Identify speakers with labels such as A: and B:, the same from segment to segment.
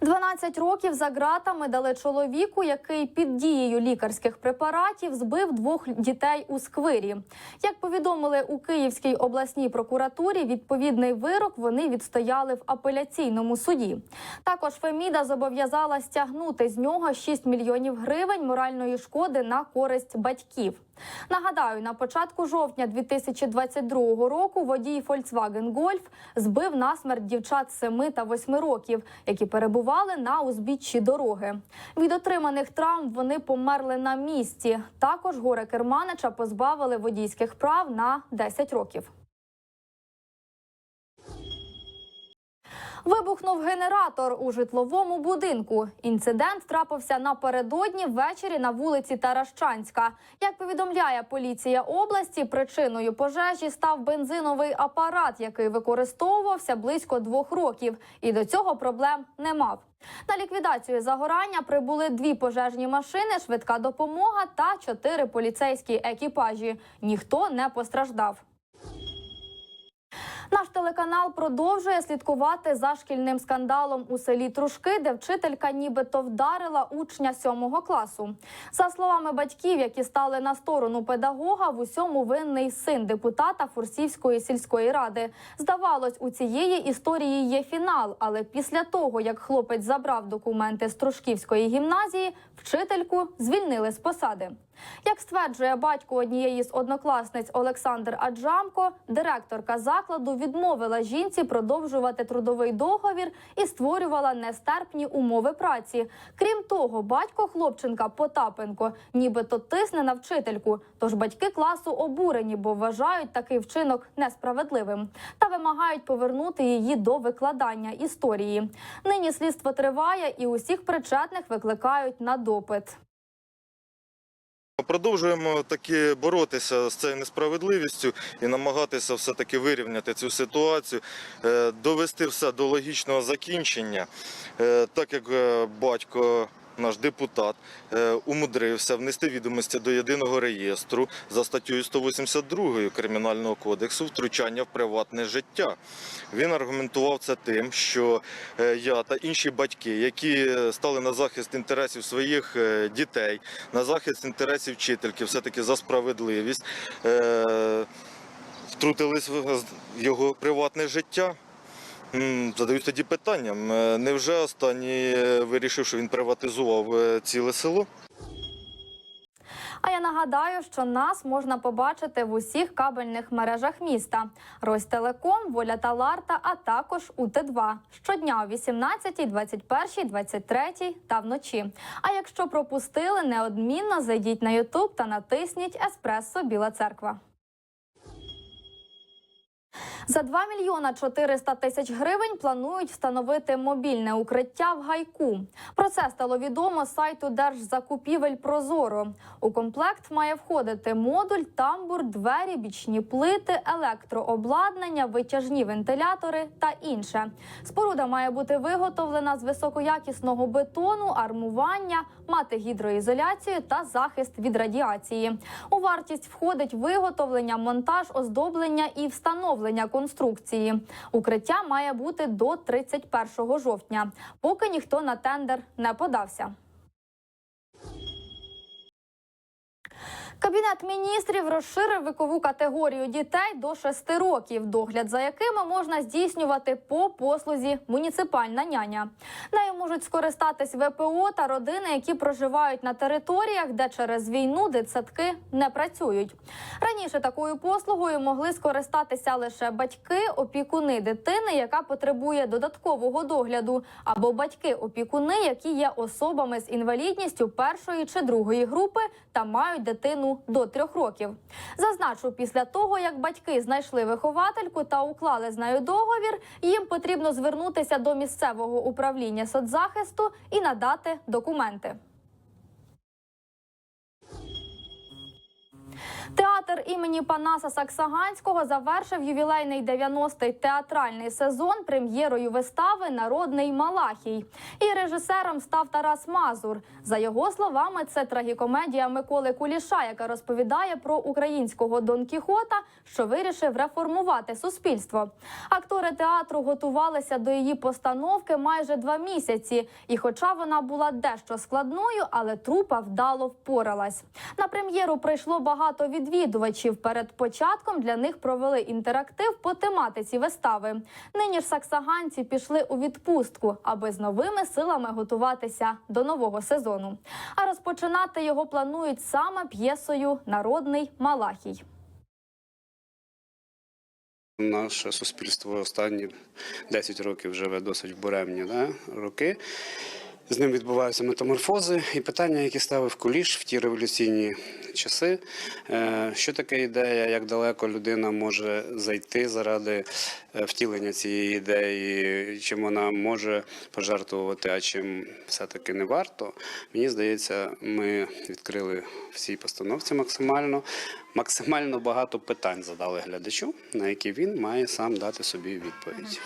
A: 12 років за ґратами дали чоловіку, який під дією лікарських препаратів збив двох дітей у сквирі. Як повідомили у Київській обласній прокуратурі, відповідний вирок вони відстояли в апеляційному суді. Також Феміда зобов'язала стягнути з нього 6 мільйонів гривень моральної шкоди на користь батьків. Нагадаю, на початку жовтня 2022 року водій Volkswagen Golf збив насмерть дівчат 7 та 8 років, які перебували на узбіччі дороги. Від отриманих травм вони померли на місці. Також горе керманича позбавили водійських прав на 10 років. Вибухнув генератор у житловому будинку. Інцидент трапився напередодні ввечері на вулиці Таращанська. Як повідомляє поліція області, причиною пожежі став бензиновий апарат, який використовувався близько двох років, і до цього проблем не мав. На ліквідацію загорання прибули дві пожежні машини, швидка допомога та чотири поліцейські екіпажі. Ніхто не постраждав. Наш телеканал продовжує слідкувати за шкільним скандалом у селі Трушки, де вчителька нібито вдарила учня сьомого класу. За словами батьків, які стали на сторону педагога, в усьому винний син депутата Фурсівської сільської ради. Здавалось, у цієї історії є фінал, але після того, як хлопець забрав документи з Трушківської гімназії, вчительку звільнили з посади. Як стверджує батько однієї з однокласниць Олександр Аджамко, директорка закладу відмовила жінці продовжувати трудовий договір і створювала нестерпні умови праці. Крім того, батько хлопченка Потапенко нібито тисне на вчительку. Тож батьки класу обурені, бо вважають такий вчинок несправедливим та вимагають повернути її до викладання історії. Нині слідство триває і усіх причетних викликають на допит.
B: Продовжуємо таки боротися з цією несправедливістю і намагатися все-таки вирівняти цю ситуацію, е, довести все до логічного закінчення, Е, так як е, батько. Наш депутат е, умудрився внести відомості до єдиного реєстру за статтею 182 Кримінального кодексу втручання в приватне життя. Він аргументував це тим, що е, я та інші батьки, які е, стали на захист інтересів своїх дітей, на захист інтересів вчительки, все-таки за справедливість, втрутились в його приватне життя. М, Задаюсь тоді питанням, е, невже останній е, вирішив, що він приватизував е, ціле село?
A: А я нагадаю, що нас можна побачити в усіх кабельних мережах міста: Ростелеком, Воля та Ларта, а також УТ2 щодня о 18, 21, 23 та вночі. А якщо пропустили, неодмінно зайдіть на Ютуб та натисніть Еспресо Біла Церква. За 2 мільйона 400 тисяч гривень планують встановити мобільне укриття в гайку. Про це стало відомо сайту Держзакупівель Прозоро. У комплект має входити модуль, тамбур, двері, бічні плити, електрообладнання, витяжні вентилятори та інше. Споруда має бути виготовлена з високоякісного бетону, армування, мати гідроізоляцію та захист від радіації. У вартість входить виготовлення, монтаж, оздоблення і встановлення конструкції. Укриття має бути до 31 жовтня, поки ніхто на тендер не подався. Кабінет міністрів розширив вікову категорію дітей до 6 років, догляд за якими можна здійснювати по послузі муніципальна няня. Нею можуть скористатись ВПО та родини, які проживають на територіях, де через війну дитсадки не працюють. Раніше такою послугою могли скористатися лише батьки, опікуни дитини, яка потребує додаткового догляду, або батьки-опікуни, які є особами з інвалідністю першої чи другої групи та мають дитину до трьох років. Зазначу, після того як батьки знайшли виховательку та уклали з нею договір, їм потрібно звернутися до місцевого управління соцзахисту і надати документи. Театр імені Панаса Саксаганського завершив ювілейний 90-й театральний сезон прем'єрою вистави Народний Малахій. І режисером став Тарас Мазур. За його словами, це трагікомедія Миколи Куліша, яка розповідає про українського Дон Кіхота, що вирішив реформувати суспільство. Актори театру готувалися до її постановки майже два місяці. І, хоча вона була дещо складною, але трупа вдало впоралась. На прем'єру прийшло багато відвідувачів. Перед початком для них провели інтерактив по тематиці вистави. Нині ж саксаганці пішли у відпустку, аби з новими силами готуватися до нового сезону. А розпочинати його планують саме п'єсою Народний Малахій.
C: Наше суспільство останні 10 років живе досить буремні да, роки. З ним відбуваються метаморфози і питання, які ставив Куліш в ті революційні часи. Е, Що таке ідея, як далеко людина може зайти заради е, втілення цієї ідеї, чим вона може пожертвувати, а чим все-таки не варто. Мені здається, ми відкрили в цій постановці максимально. Максимально багато питань задали глядачу, на які він має сам дати собі відповідь.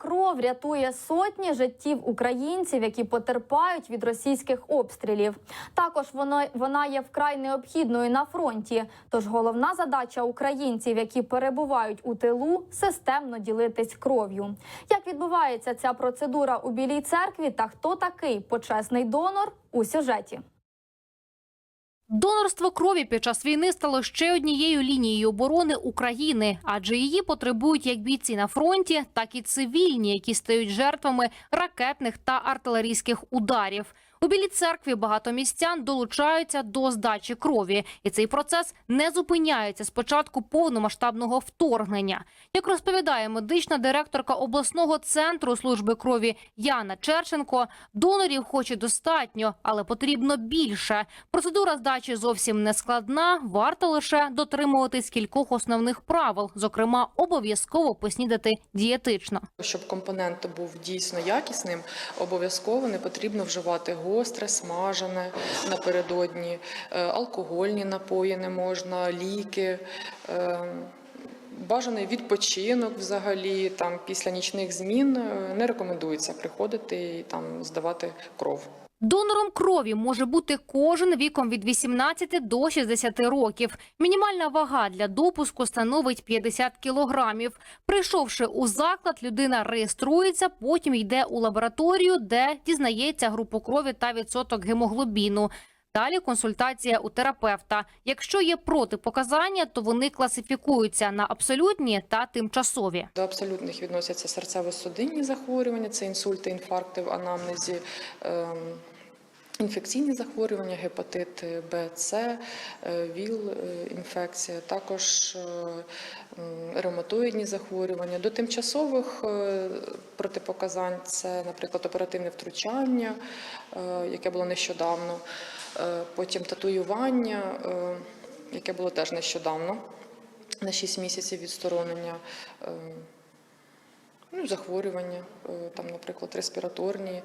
A: Кров рятує сотні життів українців, які потерпають від російських обстрілів. Також воно вона є вкрай необхідною на фронті. Тож головна задача українців, які перебувають у тилу, системно ділитись кров'ю. Як відбувається ця процедура у Білій церкві та хто такий почесний донор у сюжеті?
D: Донорство крові під час війни стало ще однією лінією оборони України, адже її потребують як бійці на фронті, так і цивільні, які стають жертвами ракетних та артилерійських ударів. У білій церкві багато містян долучаються до здачі крові, і цей процес не зупиняється з початку повномасштабного вторгнення. Як розповідає медична директорка обласного центру служби крові Яна Черченко, донорів хоч і достатньо, але потрібно більше. Процедура здачі зовсім не складна. Варто лише дотримуватись кількох основних правил, зокрема, обов'язково поснідати дієтично.
E: Щоб компонент був дійсно якісним, обов'язково не потрібно вживати гостре, смажене напередодні, Е, алкогольні напої не можна, ліки. е, Бажаний відпочинок взагалі там після нічних змін е, не рекомендується приходити і там здавати кров.
D: Донором крові може бути кожен віком від 18 до 60 років. Мінімальна вага для допуску становить 50 кілограмів. Прийшовши у заклад, людина реєструється, потім йде у лабораторію, де дізнається групу крові та відсоток гемоглобіну. Далі консультація у терапевта. Якщо є протипоказання, то вони класифікуються на абсолютні та тимчасові.
E: До абсолютних відносяться серцево-судинні захворювання, це інсульти, інфаркти в анамнезі, ем, інфекційні захворювання, гепатит Б, С, е, ВІЛ-інфекція, також е, ревматоїдні захворювання. До тимчасових е, протипоказань це, наприклад, оперативне втручання, е, яке було нещодавно, е, потім татуювання, е, яке було теж нещодавно. На 6 місяців відсторонення е, Ну, захворювання, е, там, наприклад, респіраторні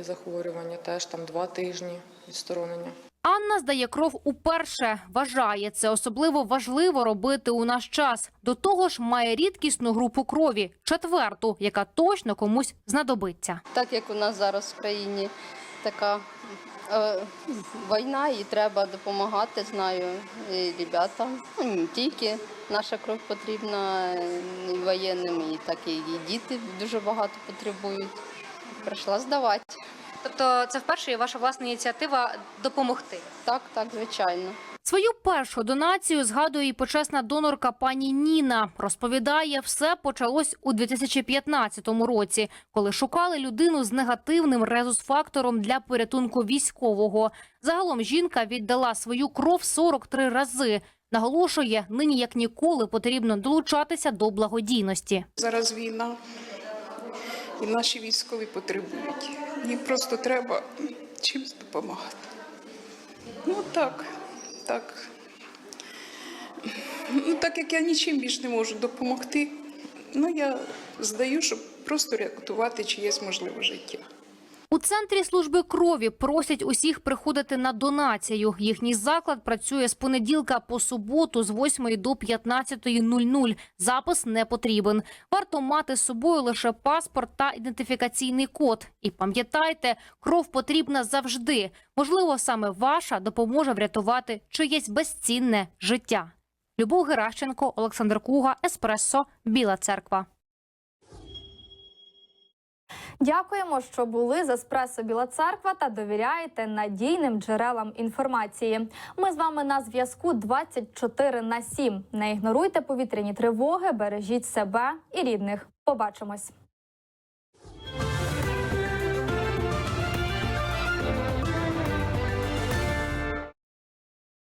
E: захворювання, теж там два тижні відсторонення.
D: Анна здає кров уперше. Вважає це особливо важливо робити у наш час. До того ж, має рідкісну групу крові четверту, яка точно комусь знадобиться.
F: так як у нас зараз в країні така війна, і треба допомагати, знаю, і ребятам. Ну, не тільки наша кров потрібна е, і воєнним, і так і діти дуже багато потребують. Прийшла здавати.
D: Тобто, це вперше ваша власна ініціатива допомогти.
F: Так, так, звичайно.
D: Свою першу донацію згадує і почесна донорка пані Ніна. Розповідає, все почалось у 2015 році, коли шукали людину з негативним резус-фактором для порятунку військового. Загалом жінка віддала свою кров 43 рази. Наголошує, нині як ніколи потрібно долучатися до благодійності.
G: Зараз війна. І наші військові потребують. Їм просто треба чимось допомагати. Ну так, так. Ну, так як я нічим більш не можу допомогти, ну я здаю, щоб просто рятувати чиєсь можливе життя.
D: Центрі служби крові просять усіх приходити на донацію. Їхній заклад працює з понеділка по суботу з 8 до 15.00. Запис не потрібен. Варто мати з собою лише паспорт та ідентифікаційний код. І пам'ятайте, кров потрібна завжди. Можливо, саме ваша допоможе врятувати чиєсь безцінне життя. Любов Геращенко, Олександр Куга, Еспресо, Біла Церква.
A: Дякуємо, що були з Еспресо Біла Церква та довіряєте надійним джерелам інформації. Ми з вами на зв'язку 24 на 7. Не ігноруйте повітряні тривоги, бережіть себе і рідних. Побачимось.